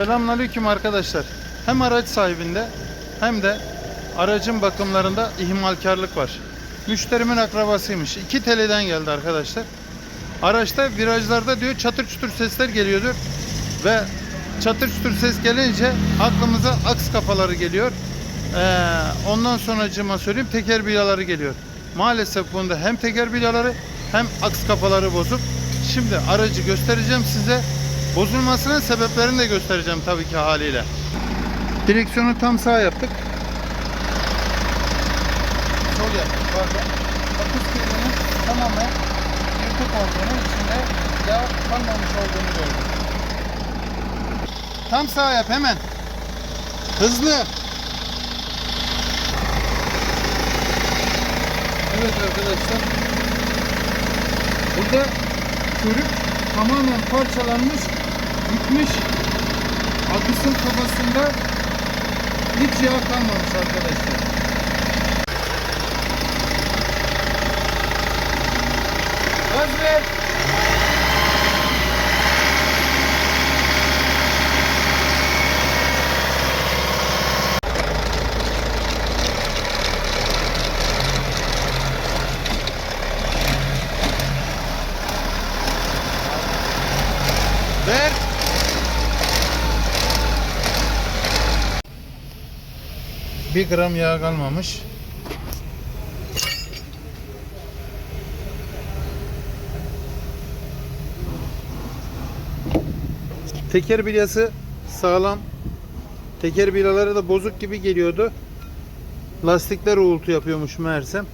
Selamünaleyküm arkadaşlar. Hem araç sahibinde hem de aracın bakımlarında ihmalkarlık var. Müşterimin akrabasıymış. 2 TL'den geldi arkadaşlar. Araçta virajlarda diyor çatır çutur sesler geliyordur. Ve çatır çutur ses gelince aklımıza aks kafaları geliyor. Ee, ondan sonracıma söyleyeyim teker bilaları geliyor. Maalesef bunda hem teker bilaları hem aks kafaları bozuk. Şimdi aracı göstereceğim size. Bozulmasının sebeplerini de göstereceğim tabii ki haliyle. Direksiyonu tam sağ yaptık. Sol yaptık pardon. Akış kilidinin tamamen yırtık olduğunu, içinde yağ kalmamış olduğunu gördüm. Tam sağ yap hemen. Hızlı. Evet arkadaşlar. Burada körük tamamen parçalanmış, gitmiş. Akısın kafasında hiç yağ kalmamış arkadaşlar. Gaz ver. Ver. Bir gram yağ kalmamış. Teker bilyası sağlam. Teker bilyaları da bozuk gibi geliyordu. Lastikler uğultu yapıyormuş meğersem.